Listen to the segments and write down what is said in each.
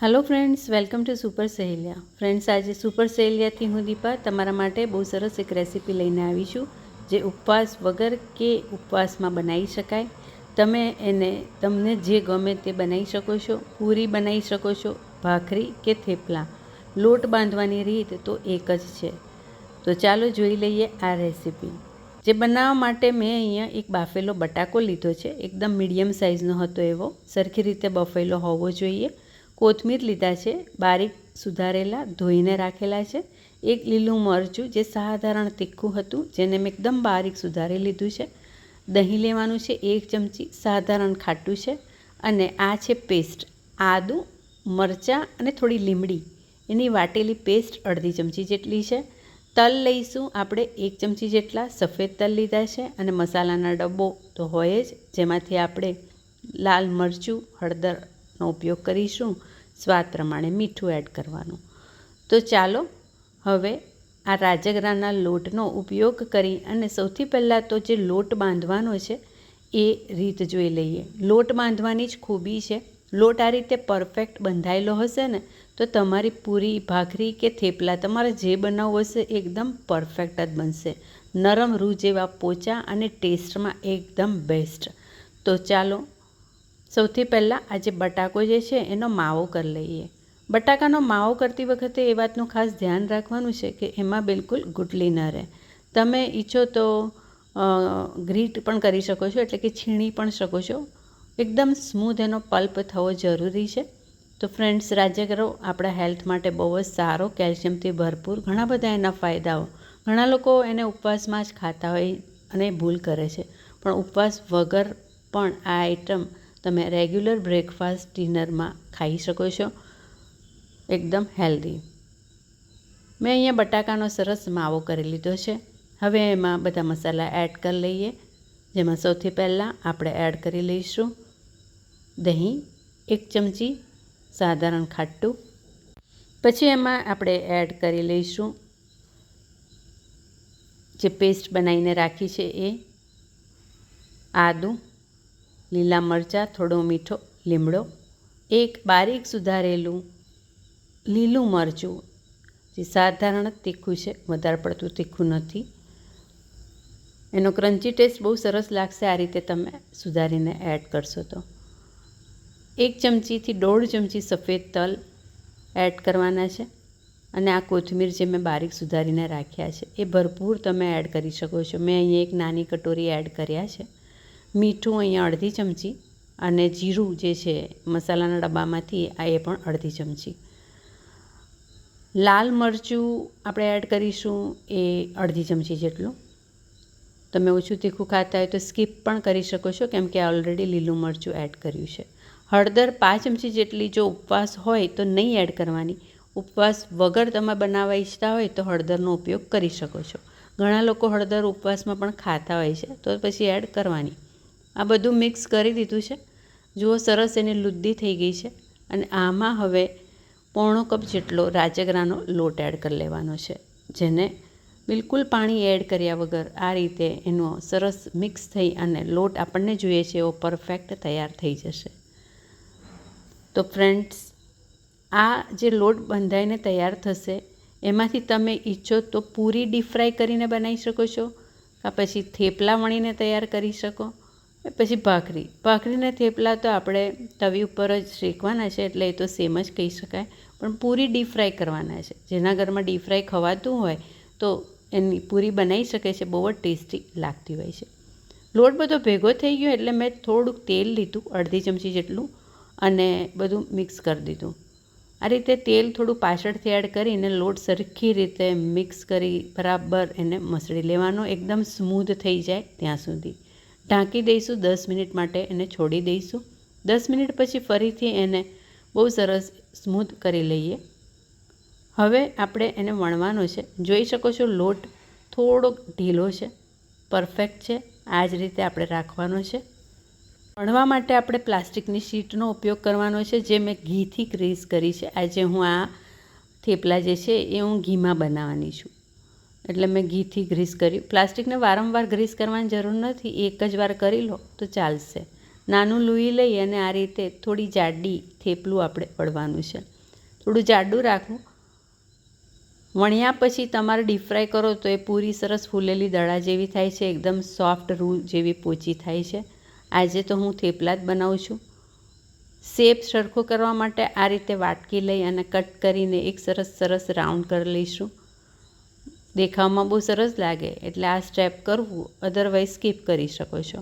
Hello friends welcome to super Saheliya friends આજે super સહેલિયાથી હું દીપા તમારા માટે બહુ સરસ એક રેસીપી લઈને આવી છું, જે ઉપવાસ વગર કે ઉપવાસમાં બનાવી શકાય. તમે એને, તમને જે ગમે તે બનાવી શકો છો, પૂરી બનાવી શકો છો, ભાખરી કે થેપલા. લોટ બાંધવાની રીત તો એક જ છે. તો ચાલો જોઈ લઈએ આ રેસીપી જે બનાવવા માટે મેં અહીંયા એક બાફેલો બટાકો લીધો છે, એકદમ મીડિયમ સાઇઝનો હતો એવો. સરખી રીતે બફેલો હોવો જોઈએ. કોથમીર લીધા છે, બારીક સુધારેલા, ધોઈને રાખેલા છે. એક લીલું મરચું જે સાધારણ તીખું હતું, જેને મેં એકદમ બારીક સુધારી લીધું છે. દહીં લેવાનું છે, એક ચમચી સાધારણ ખાટું છે અને આ છે પેસ્ટ. આદું, મરચાં અને થોડી લીમડી. એની વાટેલી પેસ્ટ અડધી ચમચી જેટલી છે. તલ લઈશું આપણે, એક ચમચી જેટલા. સફેદ તલ લીધા છે અને મસાલાના ડબ્બો તો હોય જ, જેમાંથી આપણે લાલ મરચું હળદરનો ઉપયોગ કરીશું. સ્વાદ પ્રમાણે મીઠું એડ કરવાનું. તો ચાલો, હવે આ રાજગરાના લોટનો ઉપયોગ કરી અને સૌથી પહેલાં તો જે લોટ બાંધવાનો છે, એ રીત જોઈ લઈએ. લોટ બાંધવાની જ ખૂબી છે. લોટ આ રીતે પરફેક્ટ બંધાયેલો હશે ને, તો તમારી પૂરી ભાખરી કે થેપલા તમારે જે બનાવવું હશે, એકદમ પરફેક્ટ જ બનશે. નરમ રૂ જેવા પોચા અને ટેસ્ટમાં એકદમ બેસ્ટ તો ચાલો સૌથી પહેલાં આજે બટાકો જે છે એનો માવો કરી લઈએ. બટાકાનો માવો કરતી વખતે એ વાતનું ખાસ ધ્યાન રાખવાનું છે કે એમાં બિલકુલ ગુટલી ન રહે. તમે ઈચ્છો તો ગ્રીટ પણ કરી શકો છો, એટલે કે છીણી પણ શકો છો. એકદમ સ્મૂધ એનો પલ્પ થવો જરૂરી છે. તો ફ્રેન્ડ્સ રાજ્યગરો આપણા હેલ્થ માટે બહુ જ સારો, કેલ્શિયમથી ભરપૂર, ઘણા બધા એના ફાયદાઓ. ઘણા લોકો એને ઉપવાસમાં જ ખાતા હોય અને ભૂલ કરે છે. પણ ઉપવાસ વગર પણ આ આઈટમ તમે રેગ્યુલર બ્રેકફાસ્ટ ડિનરમાં ખાઈ શકો છો. એકદમ હેલ્ધી. મેં અહીંયા બટાકાનો સરસ માવો કરી લીધો છે. હવે એમાં બધા મસાલા એડ કરી લઈએ. જેમાં સૌથી પહેલાં આપણે એડ કરી લઈશું દહીં, એક ચમચી સાધારણ ખાટું. પછી એમાં આપણે એડ કરી લઈશું જે પેસ્ટ બનાવીને રાખી છે એ આદું. લીલા મરચાં, થોડો મીઠો લીમડો, એક બારીક સુધારેલું લીલું મરચું, જે સાધારણ તીખું છે, વધારે પડતું તીખું નથી. એનો ક્રન્ચી ટેસ્ટ બહુ સરસ લાગશે, આ રીતે તમે સુધારીને એડ કરશો તો. એક ચમચીથી દોઢ ચમચી સફેદ તલ એડ કરવાના છે અને આ કોથમીર જે મેં બારીક સુધારીને રાખ્યા છે, એ ભરપૂર તમે એડ કરી શકો છો. મેં અહીંયા એક નાની કટોરી એડ કર્યા છે. મીઠું અહીંયા અડધી ચમચી અને જીરું જે છે મસાલાના ડબ્બામાંથી, આ એ પણ અડધી ચમચી. લાલ મરચું આપણે એડ કરીશું એ અડધી ચમચી જેટલું. તમે ઓછું તીખું ખાતા હોય તો સ્કીપ પણ કરી શકો છો, કેમ કે ઓલરેડી લીલું મરચું એડ કર્યું છે. હળદર પાંચ ચમચી જેટલી જો ઉપવાસ હોય તો નહીં એડ કરવાની. ઉપવાસ વગર તમે બનાવવા ઈચ્છતા હોય તો હળદરનો ઉપયોગ કરી શકો છો. ઘણા લોકો હળદર ઉપવાસમાં પણ ખાતા હોય છે, તો પછી એડ કરવાની. આ બધું મિક્સ કરી દીધું છે. જુઓ, સરસ એની લુદ્દી થઈ ગઈ છે અને આમાં હવે પોણો કપ જેટલો રાજગરાનો લોટ એડ કરી લેવાનો છે, જેને બિલકુલ પાણી એડ કર્યા વગર આ રીતે એનો સરસ મિક્સ થઈ અને લોટ આપણને જોઈએ છે એવો પરફેક્ટ તૈયાર થઈ જશે. તો ફ્રેન્ડ્સ, આ જે લોટ બંધાઈને તૈયાર થશે, એમાંથી તમે ઈચ્છો તો પૂરી ડીપ ફ્રાય કરીને બનાવી શકો છો, કાં પછી થેપલા વણીને તૈયાર કરી શકો પછી ભાખરી. ભાખરીના થેપલા તો આપણે તવી ઉપર જ શેકવાના છે, એટલે એ તો સેમ જ કહી શકાય. પણ પૂરી ડીપ ફ્રાય કરવાના છે. જેના ઘરમાં ડીપ ફ્રાય ખવાતું હોય, તો એની પૂરી બનાવી શકે છે, બહુ જ ટેસ્ટી લાગતી હોય છે. લોટ બધો ભેગો થઈ ગયો, એટલે મેં થોડુંક તેલ લીધું, અડધી ચમચી જેટલું, અને બધું મિક્સ કરી દીધું. આ રીતે તેલ થોડું પાછળથી એડ કરીને લોટ સરખી રીતે મિક્સ કરી બરાબર એને મસળી લેવાનો, એકદમ સ્મૂધ થઈ જાય ત્યાં સુધી. ઢાંકી દઈશું દસ મિનિટ માટે એને છોડી દઈશું. દસ મિનિટ પછી ફરીથી એને બહુ સરસ સ્મૂથ કરી લઈએ. હવે આપણે એને વણવાનો છે. જોઈ શકો છો લોટ થોડોક ઢીલો છે. પરફેક્ટ છે. આ જ રીતે આપણે રાખવાનો છે. વણવા માટે આપણે પ્લાસ્ટિકની શીટનો ઉપયોગ કરવાનો છે, જે મેં ઘીથી ગ્રીસ કરી છે. આજે હું આ થેપલા જે છે એ હું ઘીમાં બનાવવાની છું. એટલે મેં ઘીથી ગ્રીસ કર્યું. પ્લાસ્ટિકને વારંવાર ગ્રીસ કરવાની જરૂર નથી, એક જ વાર કરી લો તો ચાલશે. નાનું લૂઈ લઈ અને આ રીતે થોડી જાડી થેપલું આપણે વળવાનું છે. થોડું જાડું રાખવું. વણ્યા પછી તમારે ડીપ કરો તો એ પૂરી સરસ ફૂલેલી દડા જેવી થાય છે, એકદમ સોફ્ટ રૂ જેવી પોચી થાય છે. આજે તો હું થેપલા જ બનાવું છું. શેપ સરખો કરવા માટે આ રીતે વાટકી લઈ અને કટ કરીને એક સરસ સરસ રાઉન્ડ કરી લઈશું. દેખાવમાં બહુ સરસ લાગે, એટલે આ સ્ટેપ કરવું અધરવાઇઝ સ્કીપ કરી શકો છો.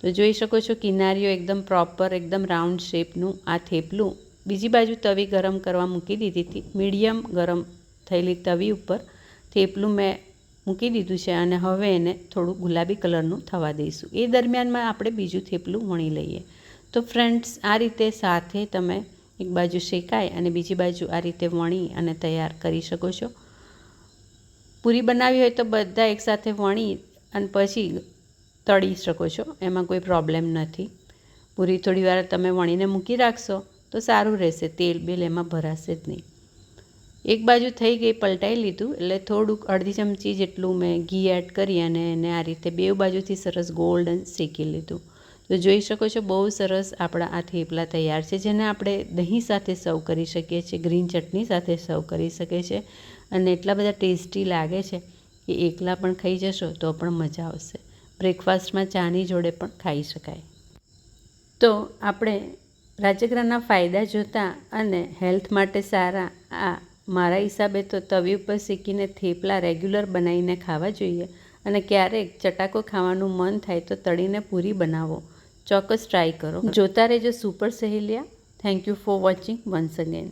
તો જોઈ શકો છો કિનારીઓ એકદમ પ્રોપર એકદમ રાઉન્ડ શેપનું આ થેપલું. બીજી બાજુ તવી ગરમ કરવા મૂકી દીધી હતી. મીડિયમ ગરમ થયેલી તવી ઉપર થેપલું મેં મૂકી દીધું છે અને હવે એને થોડું ગુલાબી કલરનું થવા દઈશું. એ દરમિયાનમાં આપણે બીજું થેપલું વણી લઈએ. તો ફ્રેન્ડ્સ આ રીતે સાથે તમે એક બાજુ શેકાય અને બીજી બાજુ આ રીતે વણી અને તૈયાર કરી શકો છો. પૂરી બનાવી હોય તો બધા એકસાથે વણી અને પછી તળી શકો છો. એમાં કોઈ પ્રોબ્લેમ નથી. પૂરી થોડી વાર તમે વણીને મૂકી રાખશો તો સારું રહેશે. તેલ બેલ એમાં ભરાશે જ નહીં. એક બાજુ થઈ ગઈ, પલટાઈ લીધું, એટલે થોડુંક અડધી ચમચી જેટલું મેં ઘી એડ કરી અને એને આ રીતે બે બાજુથી સરસ ગોલ્ડન શેકી લીધું. તો જોઈ શકો છો, બહુ સરસ આપણા આ થેપલા તૈયાર છે, જેને આપણે દહીં સાથે સર્વ કરી શકીએ છીએ ગ્રીન ચટણી સાથે સર્વ કરી શકીએ છીએ. અને એટલા બધા ટેસ્ટી લાગે છે કે એકલા પણ ખાઈ જશો તો પણ મજા આવશે. બ્રેકફાસ્ટમાં ચાની જોડે પણ ખાઈ શકાય. તો આપણે રાજગરાના ફાયદા જોતા અને હેલ્થ માટે સારા આ મારા હિસાબે તો તવી ઉપર શેકીને થેપલા રેગ્યુલર બનાવીને ખાવા જોઈએ અને ક્યારેક ચટાકો ખાવાનું મન થાય તો તળીને પૂરી બનાવો. ચોક્કસ ટ્રાય કરો. જોતા રહેજો super Saheliya. Thank you for watching once again